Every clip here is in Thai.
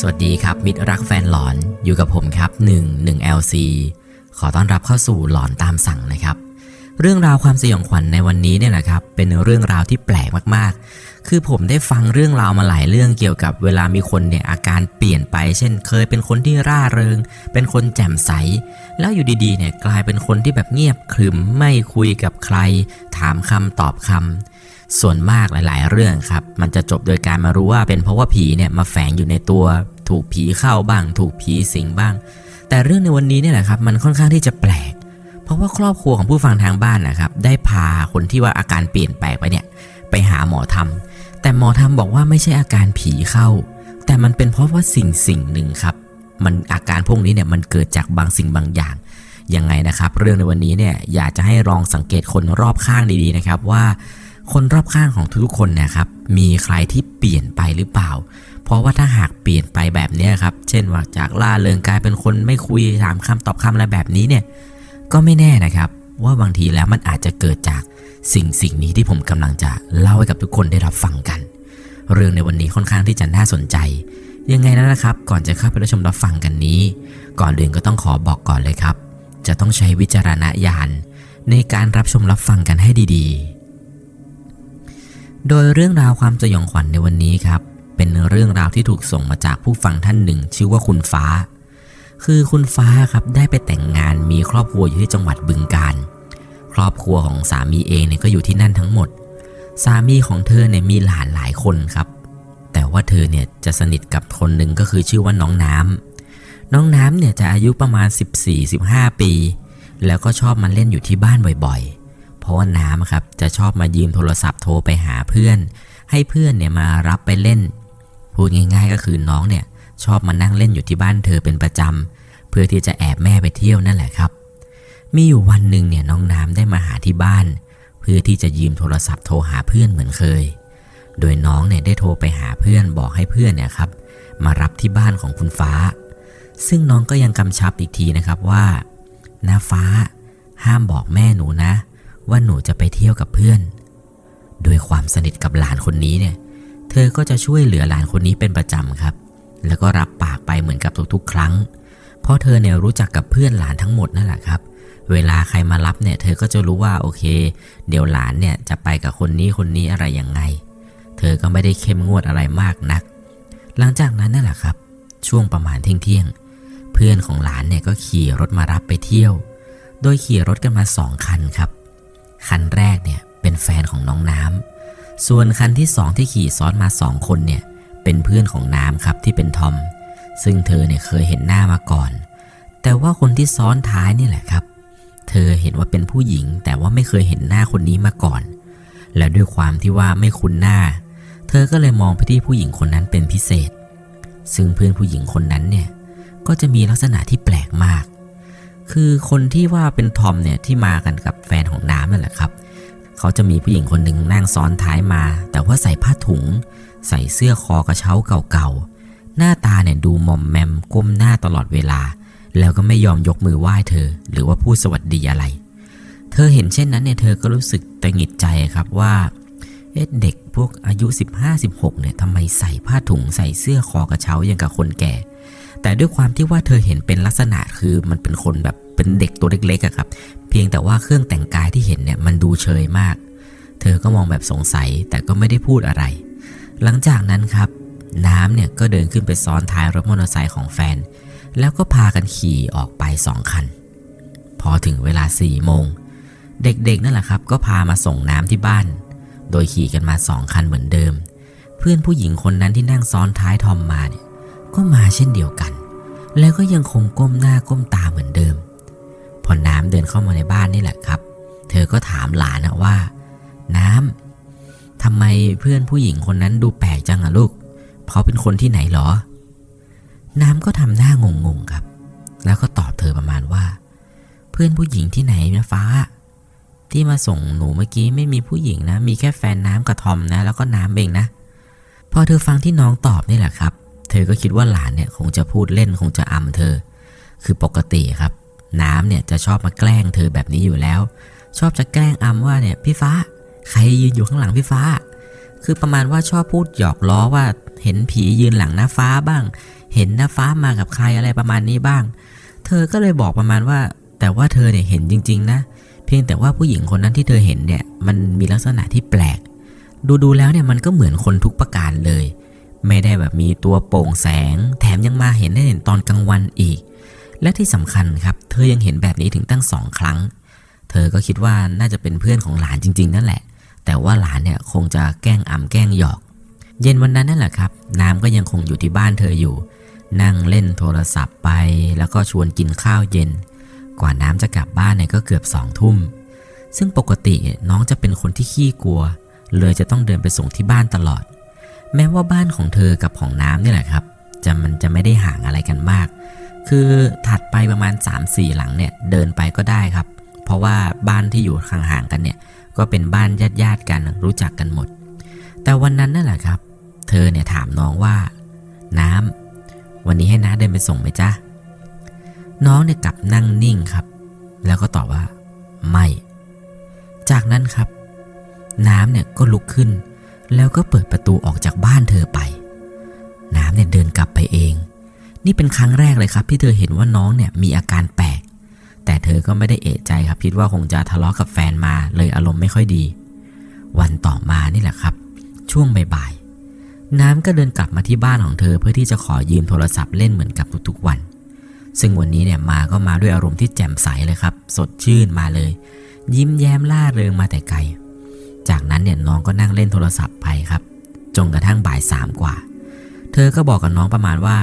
สวัสดีครับมิตรรักแฟนหลอนอยู่กับผมครับ 1 1 LC ขอต้อนรับเข้าสู่หลอนตามสั่งนะครับ เรื่องราวความสยองขวัญในวันนี้เนี่ยแหละครับ เป็นเรื่องราวที่แปลกมากๆ คือผมได้ฟังเรื่องราวมาหลายเรื่องเกี่ยวกับเวลามีคนเนี่ยอาการเปลี่ยนไป เช่น เคยเป็นคนที่ร่าเริง เป็นคนแจ่มใส แล้วอยู่ดีๆเนี่ยกลายเป็นคนที่แบบเงียบขรึมไม่คุยกับใคร ถามคำตอบคำ ส่วนมากหลาย ๆ เรื่องครับ มันจะจบโดยการมารู้ว่าเป็นเพราะว่าผีเนี่ยมาแฝงอยู่ในตัว ถูกผีเข้าบ้าง ถูกผีสิงบ้าง แต่เรื่องในวันนี้เนี่ยแหละครับ มันค่อนข้างที่จะแปลก เพราะว่าครอบครัวของผู้ฟังทางบ้านนะครับ ได้พาคนที่ว่าอาการเปลี่ยนแปลกไปเนี่ย ไปหาหมอทำแต่หมอทำบอกว่าไม่ใช่อาการผีเข้า แต่มันเป็นเพราะว่าสิ่งสิ่งหนึ่งครับ มันอาการพวกนี้เนี่ยมันเกิดจากบางสิ่งบางอย่างยังไงนะครับ เรื่องในวันนี้เนี่ยอยากจะให้ลองสังเกตคนรอบข้างดีๆนะครับว่า คนรอบข้างของทุกๆคนเนะครับมีใครที่เปลี่ยนไปหรือเปล่า เพราะว่าถ้าหากเปลี่ยนไปแบบนี้ครับ เช่นว่าจากล่าเริงกลายเป็นคนไม่คุยถามคำตอบคำอะไรแบบนี้เนี่ย ก็ไม่แน่นะครับ ว่าบางทีแล้วมันอาจจะเกิดจากสิ่งสิ่งนี้ที่ผมกำลังจะเล่าให้กับทุกคนได้รับฟังกัน เรื่องในวันนี้ค่อนข้างที่จะน่าสนใจ ยังไงนะนะครับ ก่อนจะเข้าไปรับชมรับฟังกันนี้ ก่อนอื่นก็ต้องขอบอกก่อนเลยครับ จะต้องใช้วิจารณญาณในการรับชมรับฟังกันให้ดีๆ โดยเรื่องราวความสยองขวัญในวันนี้ครับ เป็นเรื่องราวที่ถูกส่งมาจากผู้ฟังท่านหนึ่ง ชื่อว่าคุณฟ้า คือคุณฟ้าครับได้ไปแต่งงานมีครอบครัวอยู่ที่จังหวัดบึงกาฬครอบครัวของสามีเองเนี่ยก็อยู่ที่นั่นทั้งหมด สามีของเธอเนี่ยมีหลานหลายคนครับ แต่ว่าเธอเนี่ยจะสนิทกับคนหนึ่งก็คือชื่อว่าน้องน้ำน้องน้ำเนี่ยจะอายุประมาณ 14-15 ปี แล้วก็ชอบมาเล่นอยู่ที่บ้านบ่อยๆ เพราะว่าน้ำครับจะชอบมายืมโทรศัพท์โทรไปหาเพื่อน ให้เพื่อนเนี่ยมารับไปเล่น พูดง่ายๆก็คือน้องเนี่ยชอบมานั่งเล่นอยู่ที่บ้านเธอเป็นประจำเพื่อที่จะแอบแม่ไปเที่ยวนั่นแหละครับ มีอยู่วันหนึ่งเนี่ยน้องน้ำได้มาหาที่บ้าน เพื่อที่จะยืมโทรศัพท์โทรหาเพื่อนเหมือนเคย โดยน้องเนี่ยได้โทรไปหาเพื่อนบอกให้เพื่อนเนี่ยครับมารับที่บ้านของคุณฟ้า ซึ่งน้องก็ยังกำชับอีกทีนะครับว่าน้าฟ้า ห้ามบอกแม่หนูนะ ว่าหนูจะไปเที่ยวกับเพื่อน โดยความสนิทกับหลานคนนี้เนี่ย เธอก็จะช่วยเหลือหลานคนนี้เป็นประจำครับ แล้วก็รับปากไปเหมือนกับทุกๆ ครั้ง เพราะเธอเนี่ยรู้จักกับเพื่อนหลานทั้งหมดนั่นแหละครับ เวลาใครมารับเนี่ย เธอก็จะรู้ว่าโอเค เดี๋ยวหลานเนี่ยจะไปกับคนนี้คนนี้อะไรยังไง เธอก็ไม่ได้เข้มงวดอะไรมากนัก หลังจากนั้นนั่นแหละครับ ช่วงประมาณเที่ยงเพื่อนของหลานเนี่ยก็ขี่รถมารับไปเที่ยว โดยขี่รถกันมาสองคันครับ คันแรกเนี่ยเป็นแฟนของน้องน้ำ ส่วนคันที่สองที่ขี่ซ้อนมาสองคนเนี่ยเป็นเพื่อนของน้ำครับที่เป็นทอม ซึ่งเธอเนี่ยเคยเห็นหน้ามาก่อน แต่ว่าคนที่ซ้อนท้ายนี่แหละครับ เธอเห็นว่าเป็นผู้หญิง แต่ว่าไม่เคยเห็นหน้าคนนี้มาก่อน และด้วยความที่ว่าไม่คุ้นหน้า เธอก็เลยมองไปที่ผู้หญิงคนนั้นเป็นพิเศษ ซึ่งเพื่อนผู้หญิงคนนั้นเนี่ยก็จะมีลักษณะที่แปลกมาก คือคนที่ว่าเป็นทอมเนี่ยที่มากันกับแฟนของน้ำนั่นแหละครับ เขาจะมีผู้หญิงคนหนึ่งนั่งซ้อนท้ายมา แต่ว่าใส่ผ้าถุง ใส่เสื้อคอกระเช้าเก่าๆ หน้าตาเนี่ยดูมอมแมมก้มหน้าตลอดเวลา แล้วก็ไม่ยอมยกมือไหว้เธอ หรือว่าพูดสวัสดีอะไร เธอเห็นเช่นนั้นเนี่ยเธอก็รู้สึกตังหงิดใจครับว่าเอ๊ะเด็กพวกอายุ 15-16เนี่ยทำไมใส่ผ้าถุงใส่เสื้อคอกระเช้าอย่างกับคนแก่ แต่ด้วยความที่ว่าเธอเห็นเป็นลักษณะคือมันเป็นคนแบบเป็นเด็กตัวเล็กๆอะครับ เพียงแต่ว่าเครื่องแต่งกายที่เห็นเนี่ยมันดูเชยมาก เธอก็มองแบบสงสัยแต่ก็ไม่ได้พูดอะไร หลังจากนั้นครับ น้ำเนี่ยก็เดินขึ้นไปซ้อนท้ายรถมอเตอร์ไซค์ของแฟน แล้วก็พากันขี่ออกไปสองคัน พอถึงเวลาสี่โมงเด็กๆนั่นแหละครับ ก็พามาส่งน้ำที่บ้าน โดยขี่กันมาสองคันเหมือนเดิม เพื่อนผู้หญิงคนนั้นที่นั่งซ้อนท้ายทอมมาเนี่ย ก็มาเช่นเดียวกัน แล้วก็ยังคงก้มหน้าก้มตาเหมือนเดิม พอน้ำเดินเข้ามาในบ้านนี่แหละครับ เธอก็ถามหลานว่า น้ำทำไมเพื่อนผู้หญิงคนนั้นดูแปลกจังอะลูกเขาเป็นคนที่ไหนหรอ น้ำก็ทำหน้างงๆครับ แล้วก็ตอบเธอประมาณว่า เพื่อนผู้หญิงที่ไหนนะฟ้า ที่มาส่งหนูเมื่อกี้ไม่มีผู้หญิงนะ มีแค่แฟนน้ำกับทอมนะ แล้วก็น้ำเองนะ พอเธอฟังที่น้องตอบนี่แหละครับ เธอก็คิดว่าหลานเนี่ยคงจะพูดเล่นคงจะอำเธอ คือปกติครับ น้ำเนี่ยจะชอบมาแกล้งเธอแบบนี้อยู่แล้ว ชอบจะแกล้งอำว่าเนี่ยพี่ฟ้า ใครยืนอยู่ข้างหลังพี่ฟ้า คือประมาณว่าชอบพูดหยอกล้อว่าเห็นผียืนหลังหน้าฟ้าบ้าง เห็นหนะฟ้ามากับใครอะไรประมาณนี้บ้าง เธอก็เลยบอกประมาณว่า แต่ว่าเธอเนี่ยเห็นจริง ๆ นะ เพียงแต่ว่าผู้หญิงคนนั้นที่เธอเห็นเนี่ยมันมีลักษณะที่แปลก ดูๆแล้วเนี่ยมันก็เหมือนคนทุกประการเลย ไม่ได้แบบมีตัวโปร่งแสง แถมยังมาเห็นได้เห็นตอนกลางวันอีก และที่สำคัญครับ เธอยังเห็นแบบนี้ถึงตั้งสองครั้ง เธอก็คิดว่าน่าจะเป็นเพื่อนของหลานจริง ๆ นั่นแหละ แต่ว่าหลานเนี่ยคงจะแกล้งอ่ำแกล้งหยอก เย็นวันนั้นนั่นแหละครับ น้ำก็ยังคงอยู่ที่บ้านเธออยู่ นั่งเล่นโทรศัพท์ไป แล้วก็ชวนกินข้าวเย็น กว่าน้ำจะกลับบ้านเนี่ยก็เกือบสองทุ่ม ซึ่งปกติน้องจะเป็นคนที่ขี้กลัว เลยจะต้องเดินไปส่งที่บ้านตลอด แม้ว่าบ้านของเธอกับของน้ำนี่แหละครับจะมันจะไม่ได้ห่างอะไรกันมาก คือถัดไปประมาณ 3-4 หลังเนี่ยเดินไปก็ได้ครับ เพราะว่าบ้านที่อยู่ห่างๆกันเนี่ยก็เป็นบ้านญาติๆกันรู้จักกันหมด แต่วันนั้นนั่นแหละครับ เธอเนี่ยถามน้องว่า น้ำวันนี้ให้น้าเดินไปส่งไหมจ๊ะน้องเนี่ยกลับนั่งนิ่งครับ แล้วก็ตอบว่า ไม่ จากนั้นครับ น้ำเนี่ยก็ลุกขึ้น แล้วก็เปิดประตูออกจากบ้านเธอไป น้ำเนี่ยเดินกลับไปเอง นี่เป็นครั้งแรกเลยครับที่เธอเห็นว่าน้องเนี่ยมีอาการแปลก แต่เธอก็ไม่ได้เอะใจครับ คิดว่าคงจะทะเลาะกับแฟนมาเลยอารมณ์ไม่ค่อยดี วันต่อมานี่แหละครับ ช่วงบ่ายๆ น้ำก็เดินกลับมาที่บ้านของเธอเพื่อที่จะขอยืมโทรศัพท์เล่นเหมือนกับทุกๆวัน ซึ่งวันนี้เนี่ยมาก็มาด้วยอารมณ์ที่แจ่มใสเลยครับ สดชื่นมาเลย ยิ้มแย้มล่าเริงมาแต่ไกล จากนั้นเนี่ยน้องก็นั่งเล่นโทรศัพท์ไปครับ จนกระทั่งบ่ายสามกว่า เธอก็บอกกับน้องประมาณว่า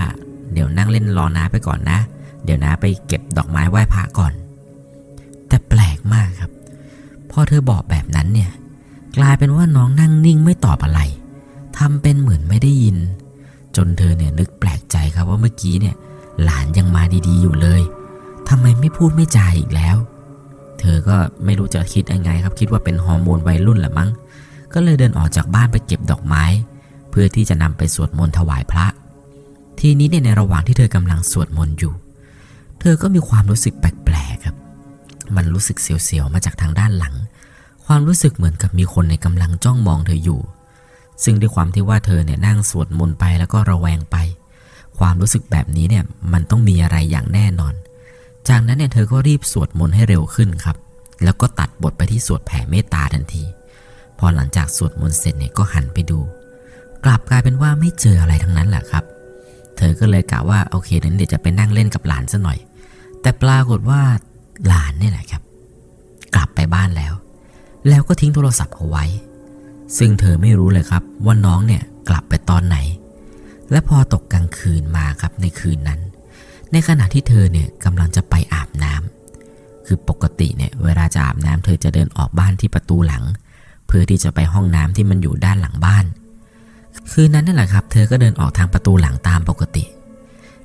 เดี๋ยวนั่งเล่นรอน้าไปก่อนนะ เดี๋ยวน้าไปเก็บดอกไม้ไหว้พระก่อน แต่แปลกมากครับ พอเธอบอกแบบนั้นเนี่ย กลายเป็นว่าน้องนั่งนิ่งไม่ตอบอะไรทำเป็นเหมือนไม่ได้ยิน จนเธอเนี่ยนึกแปลกใจครับว่าเมื่อกี้เนี่ย หลานยังมาดีๆอยู่เลยทำไมไม่พูดไม่จาอีกแล้ว เธอก็ไม่รู้จะคิดยังไงครับ คิดว่าเป็นฮอร์โมนวัยรุ่นแหละมั้ง ก็เลยเดินออกจากบ้านไปเก็บดอกไม้ เพื่อที่จะนำไปสวดมนต์ถวายพระ ทีนี้เนี่ยในระหว่างที่เธอกำลังสวดมนต์อยู่ เธอก็มีความรู้สึกแปลกๆครับ มันรู้สึกเสียวๆมาจากทางด้านหลัง ความรู้สึกเหมือนกับมีคนในกำลังจ้องมองเธออยู่ ซึ่งด้วยความที่ว่าเธอเนี่ยนั่งสวดมนต์ไปแล้วก็ระแวงไป ความรู้สึกแบบนี้เนี่ยมันต้องมีอะไรอย่างแน่นอน จากนั้นเนี่ยเธอก็รีบสวดมนต์ให้เร็วขึ้นครับ แล้วก็ตัดบทไปที่สวดแผ่เมตตาทันที พอหลังจากสวดมนต์เสร็จเนี่ยก็หันไปดู กลับกลายเป็นว่าไม่เจออะไรทั้งนั้นแหละครับ เธอก็เลยกะว่าโอเคนั้นเดี๋ยวจะไปนั่งเล่นกับหลานซะหน่อย แต่ปรากฏว่าหลานเนี่ยแหละครับ กลับไปบ้านแล้ว แล้วก็ทิ้งโทรศัพท์เอาไว้ ซึ่งเธอไม่รู้เลยครับว่าน้องเนี่ยกลับไปตอนไหน และพอตกกลางคืนมาครับในคืนนั้น ในขณะที่เธอเนี่ยกำลังจะไปอาบน้ำคือปกติเนี่ยเวลาจะอาบน้ำเธอจะเดินออกบ้านที่ประตูหลัง เพื่อที่จะไปห้องน้ำที่มันอยู่ด้านหลังบ้าน คืนนั้นนั่นแหละครับ เธอก็เดินออกทางประตูหลังตามปกติ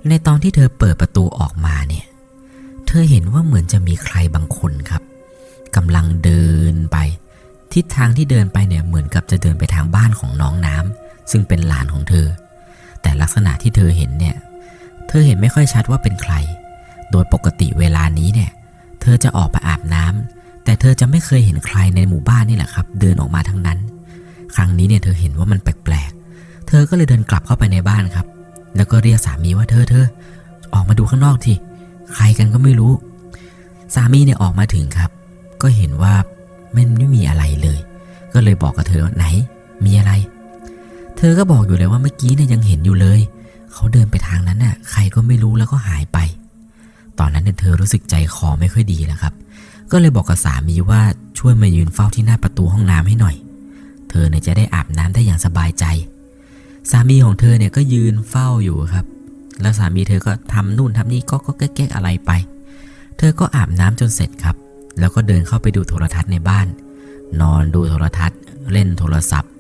ในตอนที่เธอเปิดประตูออกมาเนี่ยเธอเห็นว่าเหมือนจะมีใครบางคนครับกำลังเดินไป ทิศทางที่เดินไปเนี่ยเหมือนกับจะเดินไปทางบ้านของน้องน้ำซึ่งเป็นหลานของเธอ แต่ลักษณะที่เธอเห็นเนี่ย อเห็นไม่ค่อยชัดว่าเป็นใคร โดยปกติเวลานี้เนี่ย เธอจะออกไปอาบน้ำแต่เธอจะไม่เคยเห็นใครในหมู่บ้านนี่แหละครับ เดินออกมาทั้งนั้น ครั้งนี้เนี่ยเธอเห็นว่ามันแปลกๆ เธอก็เลยเดินกลับเข้าไปในบ้านครับ แล้วก็เรียกสามีว่าเธอเธอออกมาดูข้างนอกทีใครกันก็ไม่รู้ สามีเนี่ยออกมาถึงครับ ก็เห็นว่าไมันไม่มีอะไรเลย ก็เลยบอกกับเธอว่าไหน มีอะไร เธอก็บอกอยู่เลยว่าเมื่อกี้เนี่ยยังเห็นอยู่เลย เขาเดินไปทางนั้นน่ะ ใครก็ไม่รู้แล้วก็หายไป ตอนนั้นเนี่ยเธอรู้สึกใจคอไม่ค่อยดีแล้วครับ ก็เลยบอกกับสามีว่าช่วยมายืนเฝ้าที่หน้าประตูห้องน้ำให้หน่อย เธอเนี่ยจะได้อาบน้ำได้อย่างสบายใจ สามีของเธอเนี่ยก็ยืนเฝ้าอยู่ครับ แล้วสามีเธอก็ทำนู่นทำนี่ก็ก็แก๊กอะไรไป เธอก็อาบน้ำจนเสร็จครับ แล้วก็เดินเข้าไปดูโทรทัศน์ในบ้าน นอนดูโทรทัศน์ เล่นโทรศัพท์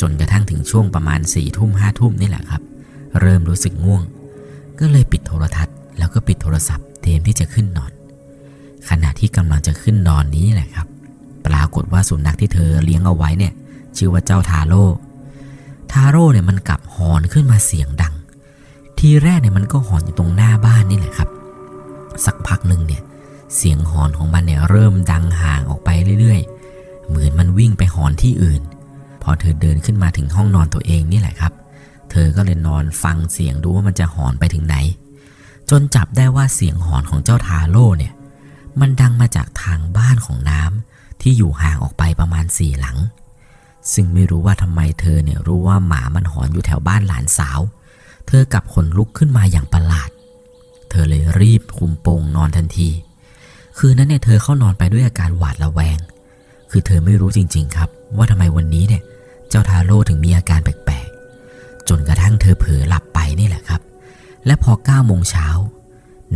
จนกระทั่งถึงช่วงประมาณ4ี่ทุ่มห้าทุ่มนี่แหละครับ เริ่มรู้สึกง่วง ก็เลยปิดโทรทัศน์ แล้วก็ปิดโทรศัพท์เตรียมที่จะขึ้นนอน ขณะที่กำลังจะขึ้นนอนนี้แหละครับ ปรากฏว่าสุนัขที่เธอเลี้ยงเอาไว้เนี่ย ชื่อว่าเจ้าทาโร่ทาโร่เนี่ยมันกลับหอนขึ้นมาเสียงดัง ทีแรกเนี่ยมันก็หอนอยู่ตรงหน้าบ้านนี่แหละครับ สักพักหนึ่งเนี่ยเสียงหอนของมันเนี่ยเริ่มดังห่างออกไปเรื่อยๆ เหมือนมันวิ่งไปหอนที่อื่น พอเธอเดินขึ้นมาถึงห้องนอนตัวเองนี่แหละครับ เธอก็เลยนอนฟังเสียงดูว่ามันจะหอนไปถึงไหน จนจับได้ว่าเสียงหอนของเจ้าทาโร่เนี่ย มันดังมาจากทางบ้านของน้ำที่อยู่ห่างออกไปประมาณสี่หลัง ซึ่งไม่รู้ว่าทำไมเธอเนี่ยรู้ว่าหมามันหอนอยู่แถวบ้านหลานสาว เธอกลับขนลุกขึ้นมาอย่างประหลาด เธอเลยรีบคุมโปงนอนทันที คืนนั้นเนี่ยเธอเข้านอนไปด้วยอาการหวาดระแวง คือเธอไม่รู้จริง ๆ ครับ ว่าทำไมวันนี้เนี่ย เจ้าทาโร่ถึงมีอาการแปลก จนกระทั่งเธอเผลอหลับไปนี่แหละครับ และพอ9โมงเช้า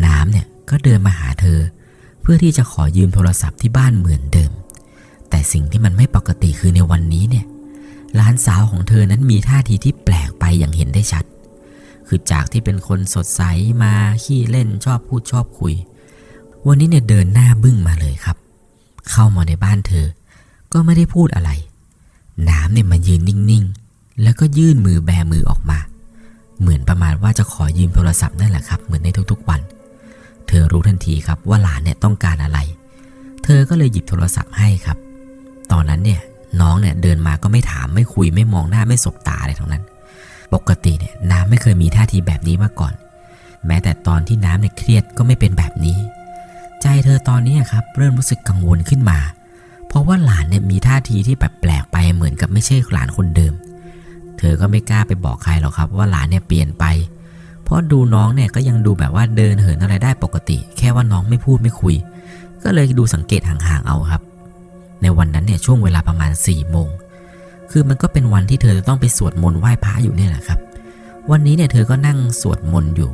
น้ำเนี่ยก็เดินมาหาเธอ เพื่อที่จะขอยืมโทรศัพท์ที่บ้านเหมือนเดิม แต่สิ่งที่มันไม่ปกติคือในวันนี้เนี่ยหลานสาวของเธอนั้นมีท่าทีที่แปลกไปอย่างเห็นได้ชัด คือจากที่เป็นคนสดใสมาขี้เล่นชอบพูดชอบคุย วันนี้เนี่ยเดินหน้าบึ้งมาเลยครับ เข้ามาในบ้านเธอ ก็ไม่ได้พูดอะไร น้ำเนี่ยมายืนนิ่ง แล้วก็ยื่นมือแบมือออกมา เหมือนประมาณว่าจะขอยืมโทรศัพท์นั่นแหละครับ เหมือนในทุกๆวัน เธอรู้ทันทีครับว่าหลานเนี่ยต้องการอะไร เธอก็เลยหยิบโทรศัพท์ให้ครับ ตอนนั้นเนี่ยน้องเนี่ยเดินมาก็ไม่ถามไม่คุยไม่มองหน้าไม่สบตาอะไรทั้งนั้น ปกติเนี่ยน้ำไม่เคยมีท่าทีแบบนี้มาก่อน แม้แต่ตอนที่น้ำเนี่ยเครียดก็ไม่เป็นแบบนี้ ใจเธอตอนนี้ครับเริ่มรู้สึกกังวลขึ้นมา เพราะว่าหลานเนี่ยมีท่าทีที่แบบแปลกไปเหมือนกับไม่ใช่หลานคนเดิม เธอก็ไม่กล้าไปบอกใครหรอกครับว่าหลานเนี่ยเปลี่ยนไป เพราะดูน้องเนี่ยก็ยังดูแบบว่าเดินเหินอะไรได้ปกติ แค่ว่าน้องไม่พูดไม่คุย ก็เลยดูสังเกตห่างๆเอาครับ ในวันนั้นเนี่ยช่วงเวลาประมาณ4ี่โมงคือมันก็เป็นวันที่เธอจะต้องไปสวดมนต์ไหว้พระอยู่เนี่ยแหละครับ วันนี้เนี่ยเธอก็นั่งสวดมนต์อยู่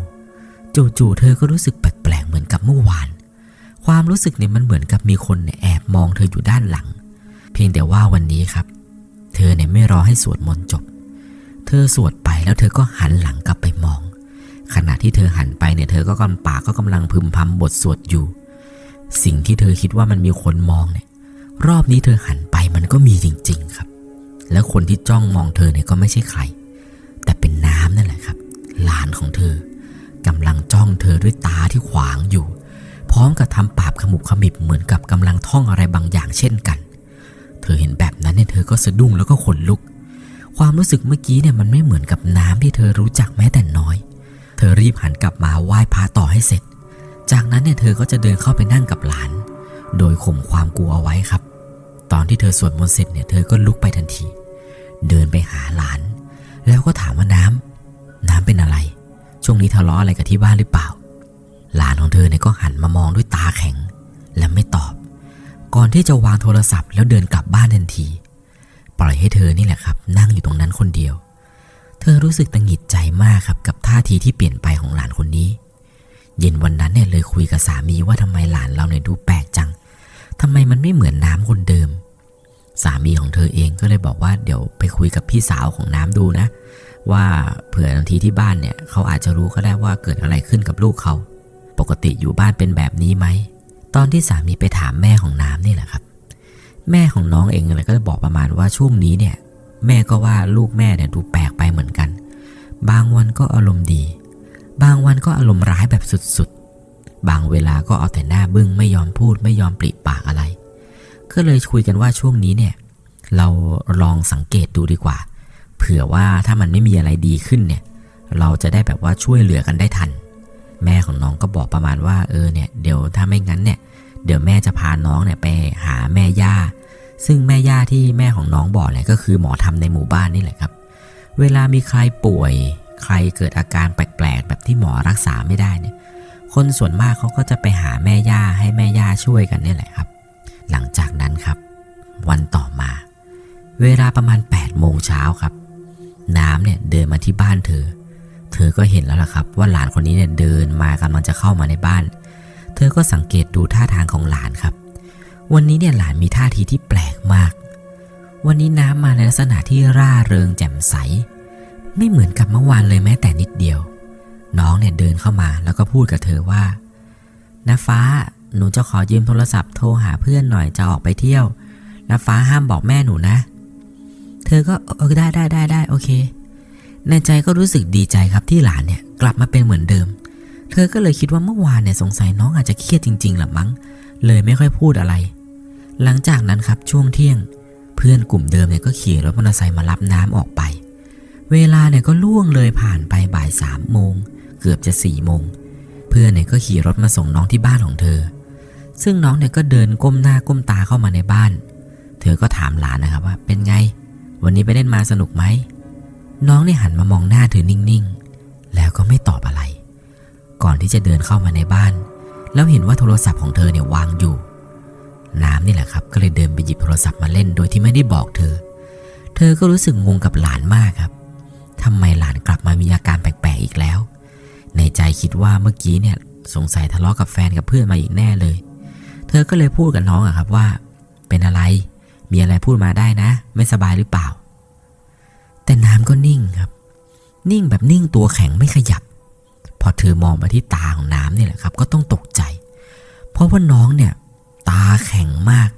จู่ๆเธอก็รู้สึกแปลกๆเหมือนกับเมื่อวาน ความรู้สึกเนี่ยมันเหมือนกับมีคนเนี่ยแอบมองเธออยู่ด้านหลัง เพียงแต่ว่าวันนี้ครับ เธอเนี่ยไม่รอให้สวดมนต์จบ เธอสวดไปแล้วเธอก็หันหลังกลับไปมอง ขณะที่เธอหันไปเนี่ยเธอก็กำปากก็กำลังพึมพำบทสวดอยู่ สิ่งที่เธอคิดว่ามันมีคนมองเนี่ยรอบนี้เธอหันไปมันก็มีจริง ๆครับ แล้วคนที่จ้องมองเธอเนี่ยก็ไม่ใช่ใคร แต่เป็นน้ำนั่นแหละครับ หลานของเธอกำลังจ้องเธอด้วยตาที่ขวางอยู่ พร้อมกับทำปากขมุบขมิบเหมือนกับกำลังท่องอะไรบางอย่างเช่นกัน เธอเห็นแบบนั้นเนี่ยเธอก็สะดุ้งแล้วก็ขนลุก ความรู้สึกเมื่อกี้เนี่ยมันไม่เหมือนกับน้ำที่เธอรู้จักแม้แต่น้อย เธอรีบหันกลับมาไหว้พระต่อให้เสร็จ จากนั้นเนี่ยเธอก็จะเดินเข้าไปนั่งกับหลาน โดยข่มความกลัวเอาไว้ครับ ตอนที่เธอสวดมนต์เสร็จเนี่ยเธอก็ลุกไปทันที เดินไปหาหลาน แล้วก็ถามว่าน้ำน้ำเป็นอะไร ช่วงนี้ทะเลาะอะไรกับที่บ้านหรือเปล่า หลานของเธอเนี่ยก็หันมามองด้วยตาแข็ง และไม่ตอบ ก่อนที่จะวางโทรศัพท์แล้วเดินกลับบ้านทันที ปล่อยให้เธอนี่แหละครับ นั่งอยู่ตรงนั้นคนเดียว เธอรู้สึกตังหงิดใจมากครับกับท่าทีที่เปลี่ยนไปของหลานคนนี้ เย็นวันนั้นเนี่ยเลยคุยกับสามีว่าทำไมหลานเราเนี่ยดูแปลกจังทำไมมันไม่เหมือนน้ำคนเดิม สามีของเธอเองก็เลยบอกว่าเดี๋ยวไปคุยกับพี่สาวของน้ำดูนะ ว่าเผื่อบางทีที่บ้านเนี่ยเขาอาจจะรู้ก็ได้ว่าเกิดอะไรขึ้นกับลูกเขา ปกติอยู่บ้านเป็นแบบนี้ไหมตอนที่สามีไปถามแม่ของน้ำนี่แหละครับ แม่ของน้องเองเลยก็บอกประมาณว่าช่วงนี้เนี่ย แม่ก็ว่าลูกแม่เนี่ยดูแปลกไปเหมือนกัน บางวันก็อารมณ์ดี บางวันก็อารมณ์ร้ายแบบสุดๆ บางเวลาก็เอาแต่หน้าบึ้งไม่ยอมพูดไม่ยอมปริปากอะไร ก็เลยคุยกันว่าช่วงนี้เนี่ย เราลองสังเกตดูดีกว่า เผื่อว่าถ้ามันไม่มีอะไรดีขึ้นเนี่ย เราจะได้แบบว่าช่วยเหลือกันได้ทัน แม่ของน้องก็บอกประมาณว่าเออเนี่ยเดี๋ยวถ้าไม่งั้นเนี่ย เดี๋ยวแม่จะพาน้องเนี่ยไปหาแม่ย่า ซึ่งแม่ย่าที่แม่ของน้องบอกเนี่ยก็คือหมอทำในหมู่บ้านนี่แหละครับ เวลามีใครป่วย ใครเกิดอาการแปลกๆแบบที่หมอรักษาไม่ได้เนี่ย คนส่วนมากเขาก็จะไปหาแม่ย่าให้แม่ย่าช่วยกันนี่แหละครับ หลังจากนั้นครับ วันต่อมา เวลาประมาณ8โมงเช้าครับ น้ำเนี่ยเดินมาที่บ้านเธอ เธอก็เห็นแล้วล่ะครับ ว่าหลานคนนี้เนี่ยเดินมากำลังจะเข้ามาในบ้านเเธอก็สังเกตดูท่าทางของหลานครับ วันนี้เนี่ยหลานมีท่าทีที่แปลกมาก วันนี้น้ำมาในลักษณะที่ร่าเริงแจ่มใส ไม่เหมือนกับเมื่อวานเลยแม้แต่นิดเดียว น้องเนี่ยเดินเข้ามาแล้วก็พูดกับเธอว่าน้าฟ้า หนูจะขอยืมโทรศัพท์โทรหาเพื่อนหน่อยจะออกไปเที่ยวน้าฟ้าห้ามบอกแม่หนูนะ เธอก็เออได้ได้ได้ได้โอเค ในใจก็รู้สึกดีใจครับที่หลานเนี่ยกลับมาเป็นเหมือนเดิม เธอก็เลยคิดว่าเมื่อวานเนี่ยสงสัยน้องอาจจะเครียดจริงๆแหละมั้ง เลยไม่ค่อยพูดอะไร หลังจากนั้นครับช่วงเที่ยง เพื่อนกลุ่มเดิมเนี่ยก็ขี่รถมอเตอร์ไซค์มารับน้ำออกไป เวลาเนี่ยก็ล่วงเลยผ่านไปบ่ายสามโมงเกือบจะสี่โมง เพื่อนเนี่ยก็ขี่รถมาส่งน้องที่บ้านของเธอ ซึ่งน้องเนี่ยก็เดินก้มหน้าก้มตาเข้ามาในบ้าน เธอก็ถามหลานนะครับว่าเป็นไง วันนี้ไปเล่นมาสนุกไหมน้องเนี่ยหันมามองหน้าเธอนิ่งๆ แล้วก็ไม่ตอบอะไร ก่อนที่จะเดินเข้ามาในบ้าน แล้วเห็นว่าโทรศัพท์ของเธอเนี่ยวางอยู่ น้ำนี่แหละครับ ก็เลยเดินไปหยิบโทรศัพท์มาเล่นโดยที่ไม่ได้บอกเธอ เธอก็รู้สึกงงกับหลานมากครับทำไมหลานกลับมามีอาการแปลกๆอีกแล้ว ในใจคิดว่าเมื่อกี้เนี่ยสงสัยทะเลาะกับแฟนกับเพื่อนมาอีกแน่เลย เธอก็เลยพูดกับน้องอะครับว่า เป็นอะไร มีอะไรพูดมาได้นะ ไม่สบายหรือเปล่า แต่น้ำก็นิ่งครับ นิ่งแบบนิ่งตัวแข็งไม่ขยับ พอเธอมองมาที่ตาของน้ำเนี่ยแหละครับ ก็ต้องตกใจ เพราะว่าน้องเนี่ยตาแข็งมาก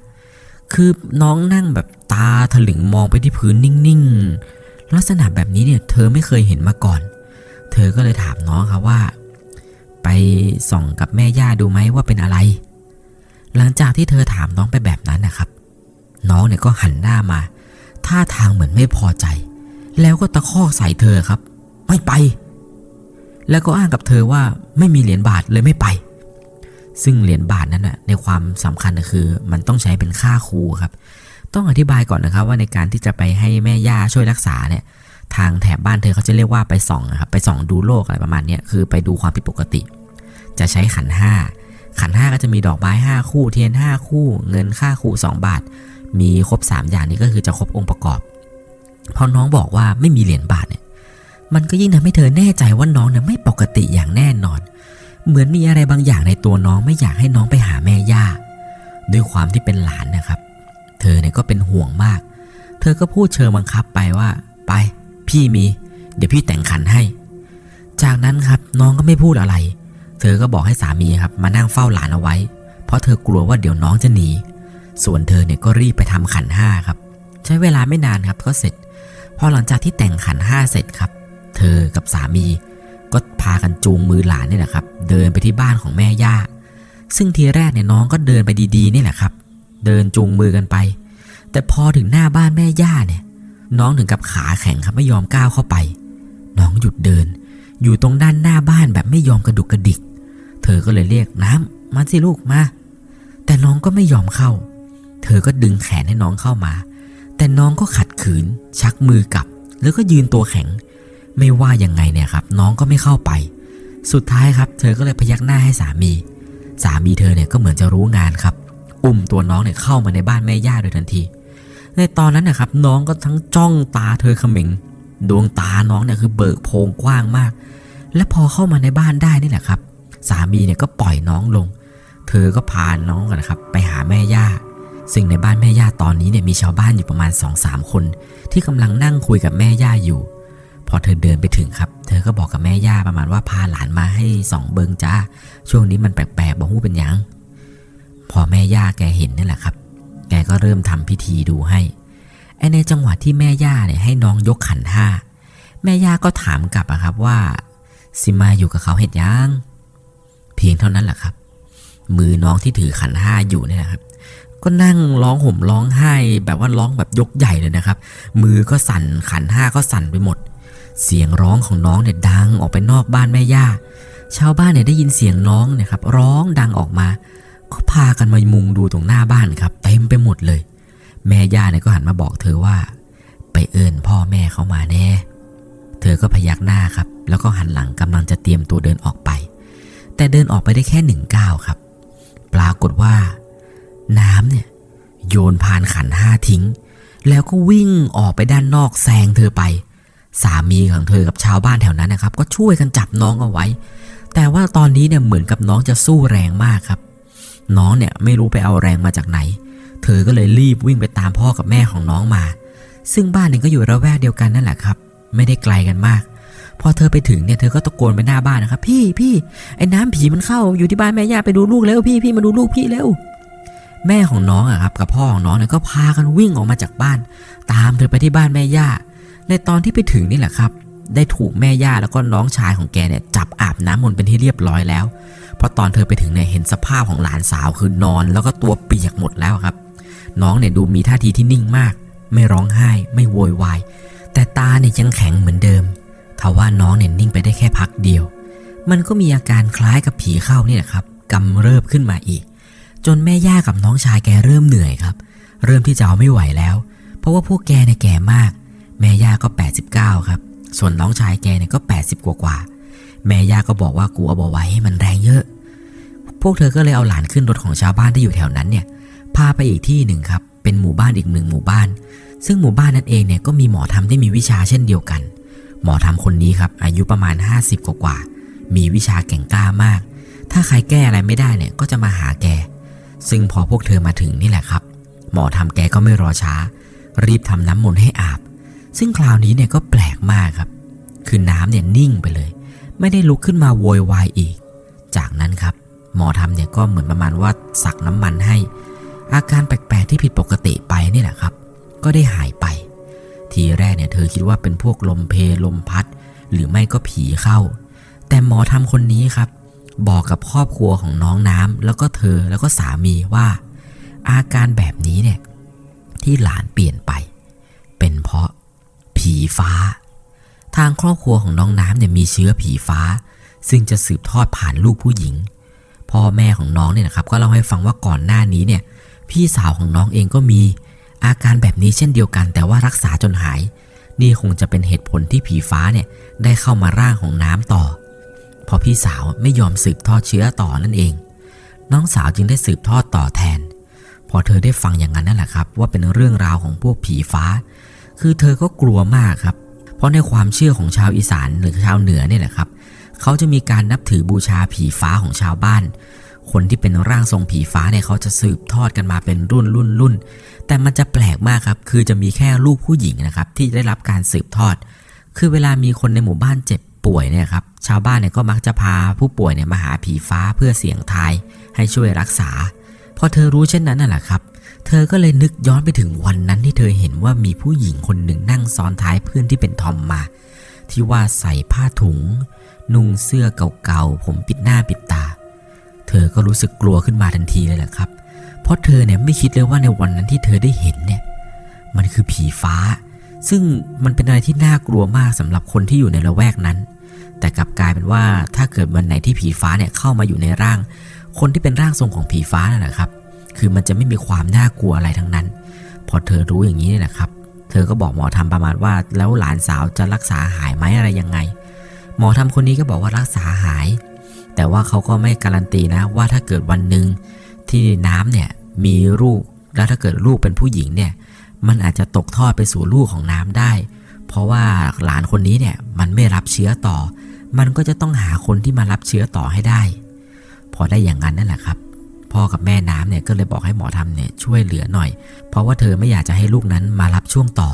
คือน้องนั่งแบบตาถลึงมองไปที่พื้นนิ่งๆ ลักษณะแบบนี้เนี่ยเธอไม่เคยเห็นมาก่อน เธอก็เลยถามน้องครับว่า ไปส่องกับแม่ย่าดูไหมว่าเป็นอะไร หลังจากที่เธอถามน้องไปแบบนั้นนะครับ น้องเนี่ยก็หันหน้ามา ท่าทางเหมือนไม่พอใจ แล้วก็ตะคอกใส่เธอครับ ไม่ไป แล้วก็อ้างกับเธอว่าไม่มีเหรียญบาทเลยไม่ไป ซึ่งเหรียญบาทนั้นนะในความสำคัญก็คือ มันต้องใช้เป็นค่าครูครับ ต้องอธิบายก่อนนะครับว่าในการที่จะไปให้แม่ย่าช่วยรักษาเนี่ยทางแถบบ้านเธอเขาจะเรียกว่าไปส่องนะครับไปส่องดูโรคอะไรประมาณนี้คือไปดูความผิดปกติ จะใช้ขันห้าขันห้าก็จะมีดอกไม้ห้าคู่ เทียนห้าคู่ เงินค่าครูสองบาท มีครบ 3 อย่างนี้ก็คือจะครบองค์ประกอบ พอน้องบอกว่าไม่มีเหรียญบาทเนี่ย มันก็ยิ่งทำให้เธอแน่ใจว่าน้องเนี่ยไม่ปกติอย่างแน่นอน เหมือนมีอะไรบางอย่างในตัวน้องไม่อยากให้น้องไปหาแม่ย่า ด้วยความที่เป็นหลานนะครับ เธอเนี่ยก็เป็นห่วงมาก เธอก็พูดเชิงบังคับไปว่า ไป พี่มี เดี๋ยวพี่แต่งขันให้ จากนั้นครับน้องก็ไม่พูดอะไร เธอก็บอกให้สามีครับมานั่งเฝ้าหลานเอาไว้ เพราะเธอกลัวว่าเดี๋ยวน้องจะหนี ส่วนเธอเนี่ยก็รีบไปทำขันห้าครับ ใช้เวลาไม่นานครับก็เสร็จ พอหลังจากที่แต่งขันห้าเสร็จครับ เธอกับสามี ก็พากันจูงมือหลานนี่แหละครับ เดินไปที่บ้านของแม่ย่า ซึ่งทีแรกเนี่ยน้องก็เดินไปดีๆนี่แหละครับ เดินจูงมือกันไป แต่พอถึงหน้าบ้านแม่ย่าเนี่ย น้องถึงกับขาแข็งครับไม่ยอมก้าวเข้าไป น้องหยุดเดิน อยู่ตรงด้านหน้าบ้านแบบไม่ยอมกระดุกกระดิก เธอก็เลยเรียกน้ำมาสิลูกมา แต่น้องก็ไม่ยอมเข้า เธอก็ดึงแขนให้น้องเข้ามา แต่น้องก็ขัดขืน ชักมือกลับ แล้วก็ยืนตัวแข็ง ไม่ว่ายังไงเนี่ยครับน้องก็ไม่เข้าไป สุดท้ายครับ เธอก็เลยพยักหน้าให้สามี สามีเธอเนี่ยก็เหมือนจะรู้งานครับ อุ้มตัวน้องเนี่ยเข้ามาในบ้านแม่ย่าโดยทันที ในตอนนั้นนะครับน้องก็ทั้งจ้องตาเธอเขม็งดวงตาน้องเนี่ยคือเบิกโพงกว้างมาก และพอเข้ามาในบ้านได้นี่แหละครับ สามีเนี่ยก็ปล่อยน้องลง เธอก็พาน้องกันนะครับ ไปหาแม่ย่า ซึ่งในบ้านแม่ย่าตอนนี้เนี่ยมีชาวบ้านอยู่ประมาณ2อสามคน ที่กำลังนั่งคุยกับแม่ย่าอยู่ อเธอเดินไปถึงครับ เธอก็บอกกับแม่ย่าประมาณว่าพาหลานมาให้สองเบิงจ้า ช่วงนี้มันแปลกๆบอกหูเป็นยัง พอแม่ย่าแกเห็นนี่แหละครับ แกก็เริ่มทำพิธีดูให้ไอในจังหวะที่แม่ย่าเนี่ยให้น้องยกขันห้า แม่ย่าก็ถามกลับอะครับว่าซิมาอยู่กับเขาเห็ดยังเพียงเท่านั้นแหละครับ มือน้องที่ถือขันห้าอยู่เนี่ยนะครับ ก็นั่งร้องห่มร้องไห้แบบว่าร้องแบบยกใหญ่เลยนะครับ มือก็สั่นขันห้าก็สั่นไปหมด เสียงร้องของน้องเนี่ยดังออกไปนอกบ้านแม่ย่า ชาวบ้านเนี่ยได้ยินเสียงน้องเนี่ยครับร้องดังออกมา ก็พากันมามุงดูตรงหน้าบ้านครับเต็มไปหมดเลย แม่ย่าเนี่ยก็หันมาบอกเธอว่า ไปเอิญพ่อแม่เขามาแน่ เธอก็พยักหน้าครับ แล้วก็หันหลังกำลังจะเตรียมตัวเดินออกไป แต่เดินออกไปได้แค่หนึ่งก้าวครับ ปรากฏว่า น้ำเนี่ยโยนพานขันห้าทิ้ง แล้วก็วิ่งออกไปด้านนอกแซงเธอไป สามีของเธอกับชาวบ้านแถวนั้นนะครับ ก็ช่วยกันจับน้องเอาไว้ แต่ว่าตอนนี้เนี่ยเหมือนกับน้องจะสู้แรงมากครับ น้องเนี่ยไม่รู้ไปเอาแรงมาจากไหน เธอก็เลยรีบวิ่งไปตามพ่อกับแม่ของน้องมา ซึ่งบ้านเนี่ยก็อยู่ระแวกเดียวกันนั่นแหละครับ ไม่ได้ไกลกันมาก พอเธอไปถึงเนี่ยเธอก็ตะโกนไปหน้าบ้านนะครับ พี่พี่ไอ้น้ำผีมันเข้าอยู่ที่บ้านแม่ย่าไปดูลูกแล้วพี่พี่มาดูลูกพี่เร็วแม่ของน้องอะครับกับพ่อของน้องเนี่ยก็พากันวิ่งออกมาจากบ้าน ตามเธอไปที่บ้านแม่ย่า ในตอนที่ไปถึงนี่แหละครับ ได้ถูกแม่ย่าแล้วก็น้องชายของแกเนี่ยจับอาบน้ำมนต์เป็นที่เรียบร้อยแล้วเพราะตอนเธอไปถึงเนี่ยเห็นสภาพของหลานสาวคือนอนแล้วก็ตัวเปียกหมดแล้วครับ น้องเนี่ยดูมีท่าทีที่นิ่งมาก ไม่ร้องไห้ ไม่โวยวายแต่ตาเนี่ยยังแข็งเหมือนเดิมทว่าน้องเนี่ยนิ่งไปได้แค่พักเดียว มันก็มีอาการคล้ายกับผีเข้านี่แหละครับกำเริบขึ้นมาอีก จนแม่ย่ากับน้องชายแกเริ่มเหนื่อยครับ เริ่มที่จะเอาไม่ไหวแล้ว เพราะว่าพวกแกเนี่ยแก่มาก แม่ย่าก็ 89 ครับ ส่วนน้องชายแกเนี่ยก็ 80 กว่ากว่า แม่ย่าก็บอกว่ากูเอาบอไว้ให้มันแรงเยอะ พวกเธอก็เลยเอาหลานขึ้นรถของชาวบ้านที่อยู่แถวนั้นเนี่ย พาไปอีกที่หนึ่งครับ เป็นหมู่บ้านอีกหนึ่งหมู่บ้าน ซึ่งหมู่บ้านนั้นเองเนี่ยก็มีหมอทำที่มีวิชาเช่นเดียวกัน หมอทำคนนี้ครับ อายุประมาณ 50 กว่ากว่า มีวิชาแก่งกล้ามาก ถ้าใครแก้อะไรไม่ได้เนี่ยก็จะมาหาแก ซึ่งพอพวกเธอมาถึงนี่แหละครับ หมอทำแกก็ไม่รอช้า รีบทำน้ำมนต์ให้อาบ ซึ่งคราวนี้เนี่ยก็แปลกมากครับ คือน้ำเนี่ยนิ่งไปเลย ไม่ได้ลุกขึ้นมาโวยวายอีก จากนั้นครับ หมอทำเนี่ยก็เหมือนประมาณว่าสักน้ำมันให้ อาการแปลกๆที่ผิดปกติไปนี่แหละครับ ก็ได้หายไป ทีแรกเนี่ยเธอคิดว่าเป็นพวกลมเพลลมพัด หรือไม่ก็ผีเข้า แต่หมอทำคนนี้ครับ บอกกับครอบครัวของน้องน้ำแล้วก็เธอแล้วก็สามีว่า อาการแบบนี้เนี่ยที่หลานเปลี่ยนไป เป็นเพราะ ผีฟ้า ทางครอบครัวของน้องน้ำเนี่ยมีเชื้อผีฟ้า ซึ่งจะสืบทอดผ่านลูกผู้หญิง พ่อแม่ของน้องเนี่ยนะครับก็เล่าให้ฟังว่าก่อนหน้านี้เนี่ยพี่สาวของน้องเองก็มีอาการแบบนี้เช่นเดียวกัน แต่ว่ารักษาจนหาย นี่คงจะเป็นเหตุผลที่ผีฟ้าเนี่ยได้เข้ามาร่างของน้ำต่อพราะพี่สาวไม่ยอมสืบทอดเชื้อต่อนั่นเอง น้องสาวจึงได้สืบทอดต่อแทน พอเธอได้ฟังอย่างนั้นนั่นแหละครับ ว่าเป็นเรื่องราวของพวกผีฟ้า คือเธอก็กลัวมากครับ เพราะในความเชื่อของชาวอีสานหรือชาวเหนือเนี่ยแหละครับ เขาจะมีการนับถือบูชาผีฟ้าของชาวบ้าน คนที่เป็นร่างทรงผีฟ้าเนี่ยเขาจะสืบทอดกันมาเป็นรุ่นรุ่นรุ่น แต่มันจะแปลกมากครับ คือจะมีแค่ลูกผู้หญิงนะครับที่ได้รับการสืบทอด คือเวลามีคนในหมู่บ้านเจ็บป่วยเนี่ยครับ ชาวบ้านเนี่ยก็มักจะพาผู้ป่วยเนี่ยมาหาผีฟ้าเพื่อเสี่ยงทายให้ช่วยรักษา พอเธอรู้เช่นนั้นน่ะแหละครับ เธอก็เลยนึกย้อนไปถึงวันนั้นที่เธอเห็นว่ามีผู้หญิงคนหนึ่งนั่งซ้อนท้ายเพื่อนที่เป็นทอมมา ที่ว่าใส่ผ้าถุง นุ่งเสื้อเก่าๆ ผมปิดหน้าปิดตา เธอก็รู้สึกกลัวขึ้นมาทันทีเลยแหละครับ เพราะเธอเนี่ยไม่คิดเลยว่าในวันนั้นที่เธอได้เห็นเนี่ย มันคือผีฟ้า ซึ่งมันเป็นอะไรที่น่ากลัวมากสำหรับคนที่อยู่ในละแวกนั้น แต่กลับกลายเป็นว่าถ้าเกิดวันไหนที่ผีฟ้าเนี่ยเข้ามาอยู่ในร่าง คนที่เป็นร่างทรงของผีฟ้านั่นแหละครับ คือมันจะไม่มีความน่ากลัวอะไรทั้งนั้น พอเธอรู้อย่างนี้นี่แหละครับ เธอก็บอกหมอทำประมาณว่า แล้วหลานสาวจะรักษาหายไหมอะไรยังไง หมอทำคนนี้ก็บอกว่ารักษาหาย แต่ว่าเขาก็ไม่การันตีนะว่าถ้าเกิดวันหนึ่งที่น้ำเนี่ยมีลูกแล้วถ้าเกิดลูกเป็นผู้หญิงเนี่ยมันอาจจะตกทอดไปสู่ลูกของน้ำได้ เพราะว่าหลานคนนี้เนี่ยมันไม่รับเชื้อต่อ มันก็จะต้องหาคนที่มารับเชื้อต่อให้ได้ พอได้อย่างนั้นนั่นแหละครับ พ่อกับแม่น้ำเนี่ยก็เลยบอกให้หมอทำเนี่ยช่วยเหลือหน่อย เพราะว่าเธอไม่อยากจะให้ลูกนั้นมารับช่วงต่อ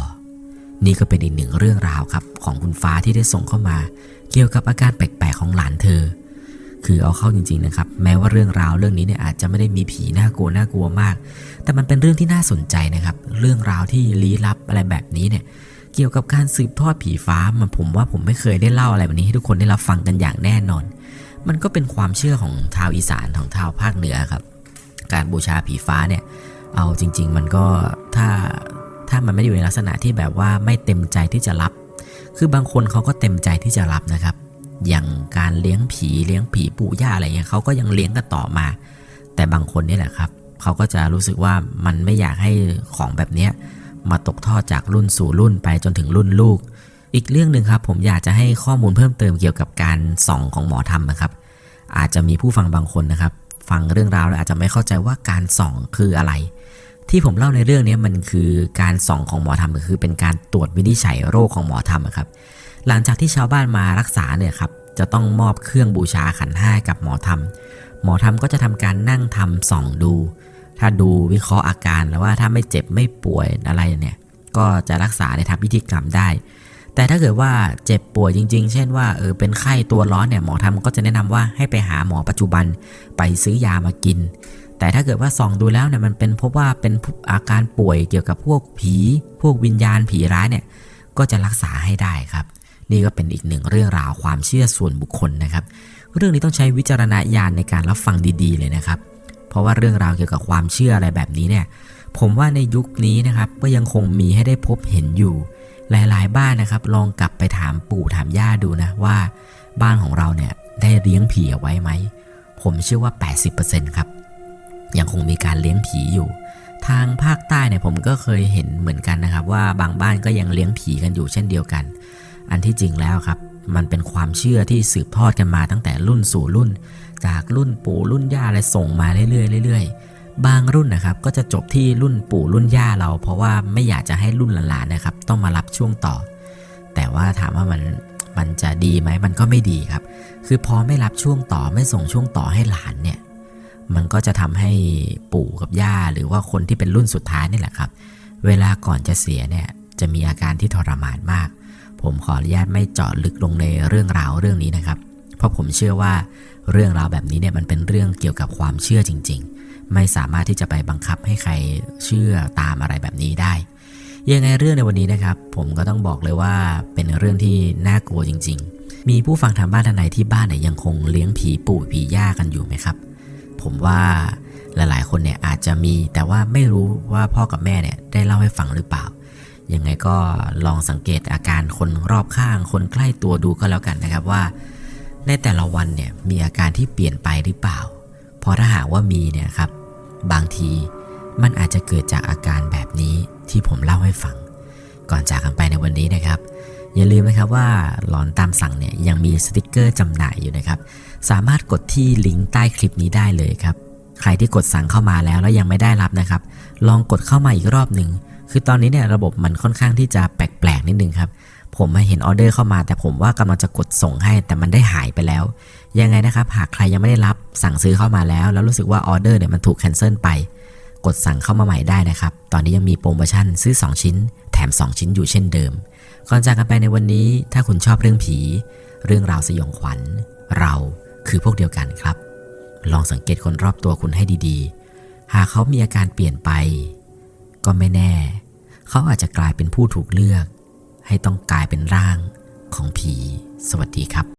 นี่ก็เป็นอีกหนึ่งเรื่องราวครับของคุณฟ้าที่ได้ส่งเข้ามา เกี่ยวกับอาการแปลกๆของหลานเธอ คือเอาเข้าจริงๆนะครับ แม้ว่าเรื่องราวเรื่องนี้เนี่ยอาจจะไม่ได้มีผีน่ากลัวน่ากลัวมาก แต่มันเป็นเรื่องที่น่าสนใจนะครับ เรื่องราวที่ลี้ลับอะไรแบบนี้เนี่ยเกี่ยวกับการสืบทอดผีฟ้ามันผมว่าผมไม่เคยได้เล่าอะไรแบบนี้ให้ทุกคนได้รับฟังกันอย่างแน่นอน มันก็เป็นความเชื่อของชาวอีสานของชาวภาคเหนือครับ การบูชาผีฟ้าเนี่ย เอาจริง ๆ มันก็ถ้าถ้ามันไม่ได้อยู่ในลักษณะที่แบบว่าไม่เต็มใจที่จะรับ คือบางคนเขาก็เต็มใจที่จะรับนะครับ อย่างการเลี้ยงผีเลี้ยงผีปู่ย่าอะไรเงี้ยเขาก็ยังเลี้ยงกันต่อมา แต่บางคนนี่แหละครับเขาก็จะรู้สึกว่ามันไม่อยากให้ของแบบเนี้ยมาตกทอดจากรุ่นสู่รุ่นไปจนถึงรุ่นลูก อีกเรื่องหนึ่งครับ ผมอยากจะให้ข้อมูลเพิ่มเติมเกี่ยวกับการส่องของหมอธรรมนะครับ อาจจะมีผู้ฟังบางคนนะครับ ฟังเรื่องราวแล้วอาจจะไม่เข้าใจว่าการส่องคืออะไร ที่ผมเล่าในเรื่องนี้มันคือการส่องของหมอธรรมคือ เป็นการตรวจวินิจฉัยโรคของหมอธรรมอะครับ หลังจากที่ชาวบ้านมารักษาเนี่ยครับจะต้องมอบเครื่องบูชาขันห้ากับหมอธรรม หมอธรรมก็จะทำการนั่งทำส่องดู ถ้าดูวิเคราะห์อาการแล้วว่าถ้าไม่เจ็บไม่ป่วยอะไรเนี่ย ก็จะรักษาในทางพิธีกรรมได้ แต่ถ้าเกิดว่าเจ็บป่วยจริง ๆ เช่นว่าเออเป็นไข้ตัวร้อนเนี่ยหมอทำก็จะแนะนำว่าให้ไปหาหมอปัจจุบันไปซื้อยามากิน แต่ถ้าเกิดว่าส่องดูแล้วเนี่ยมันเป็นพบว่าเป็นอาการป่วยเกี่ยวกับพวกผี พวกวิญญาณผีร้ายเนี่ยก็จะรักษาให้ได้ครับ นี่ก็เป็นอีกหนึ่งเรื่องราวความเชื่อส่วนบุคคลนะครับ เรื่องนี้ต้องใช้วิจารณญาณในการรับฟังดีๆ เลยนะครับ เพราะว่าเรื่องราวเกี่ยวกับความเชื่ออะไรแบบนี้เนี่ยผมว่าในยุคนี้นะครับก็ยังคงมีให้ได้พบเห็นอยู่ หลายๆ บ้านนะครับ ลองกลับไปถามปู่ถามย่าดูนะว่า บ้านของเราเนี่ยได้เลี้ยงผีเอาไว้ไหม ผมเชื่อว่า 80%ครับ ยังคงมีการเลี้ยงผีอยู่ ทางภาคใต้เนี่ยผมก็เคยเห็นเหมือนกันนะครับ ว่าบางบ้านก็ยังเลี้ยงผีกันอยู่เช่นเดียวกัน อันที่จริงแล้วครับ มันเป็นความเชื่อที่สืบทอดกันมาตั้งแต่รุ่นสู่รุ่น จากรุ่นปู่รุ่นย่าอะไรส่งมาเรื่อยๆเรื่อยๆ บางรุ่นนะครับก็จะจบที่รุ่นปู่รุ่นย่าเรา เพราะว่าไม่อยากจะให้รุ่นหลานๆนะครับ ต้องมารับช่วงต่อ แต่ว่าถามว่ามันมันจะดีไหมมันก็ไม่ดีครับ คือพอไม่รับช่วงต่อไม่ส่งช่วงต่อให้หลานเนี่ยมันก็จะทำให้ปู่กับย่าหรือว่าคนที่เป็นรุ่นสุดท้ายนี่แหละครับ เวลาก่อนจะเสียเนี่ยจะมีอาการที่ทรมานมาก ผมขออนุญาตไม่เจาะลึกลงในเรื่องราวเรื่องนี้นะครับ เพราะผมเชื่อว่าเรื่องราวแบบนี้เนี่ยมันเป็นเรื่องเกี่ยวกับความเชื่อจริง ๆ ไม่สามารถที่จะไปบังคับให้ใครเชื่อตามอะไรแบบนี้ได้ ยังไงเรื่องในวันนี้นะครับ ผมก็ต้องบอกเลยว่าเป็นเรื่องที่น่ากลัวจริง ๆ มีผู้ฟังทางบ้านท่านไหนที่บ้านเนี่ยยังคงเลี้ยงผีปู่ผีย่ากันอยู่ไหมครับ ผมว่าหลายๆ คนเนี่ยอาจจะมีแต่ว่าไม่รู้ว่าพ่อกับแม่เนี่ยได้เล่าให้ฟังหรือเปล่ายังไงก็ลองสังเกตอาการคนรอบข้าง คนใกล้ตัวดูก็แล้วกันนะครับว่า ในแต่ละวันเนี่ยมีอาการที่เปลี่ยนไปหรือเปล่า เพราะถ้าหากว่ามีเนี่ยครับ บางทีมันอาจจะเกิดจากอาการแบบนี้ที่ผมเล่าให้ฟัง ก่อนจากกันไปในวันนี้นะครับ อย่าลืมนะครับว่าหลอนตามสั่งเนี่ยยังมีสติกเกอร์จำหน่ายอยู่นะครับ สามารถกดที่ลิงก์ใต้คลิปนี้ได้เลยครับ ใครที่กดสั่งเข้ามาแล้วแล้วยังไม่ได้รับนะครับ ลองกดเข้ามาอีกรอบหนึ่งคือตอนนี้เนี่ยระบบมันค่อนข้างที่จะแปลกๆนิดนึงครับผมมาเห็นออเดอร์เข้ามา แต่ผมว่ากำลังจะกดส่งให้ แต่มันได้หายไปแล้ว ยังไงนะครับ หากใครยังไม่ได้รับสั่งซื้อเข้ามาแล้ว แล้วรู้สึกว่าออเดอร์เนี่ยมันถูกแคนเซิลไป กดสั่งเข้ามาใหม่ได้นะครับ ตอนนี้ยังมีโปรโมชั่นซื้อ 2 ชิ้น แถม 2 ชิ้นอยู่เช่นเดิม ก่อนจากกันไปในวันนี้ ถ้าคุณชอบเรื่องผี เรื่องราวสยองขวัญ เราคือพวกเดียวกันครับ ลองสังเกตคนรอบตัวคุณให้ดีๆ หากเขามีอาการเปลี่ยนไป ก็ไม่แน่ เขาอาจจะกลายเป็นผู้ถูกเลือก ให้ต้องกลายเป็นร่างของผี สวัสดีครับ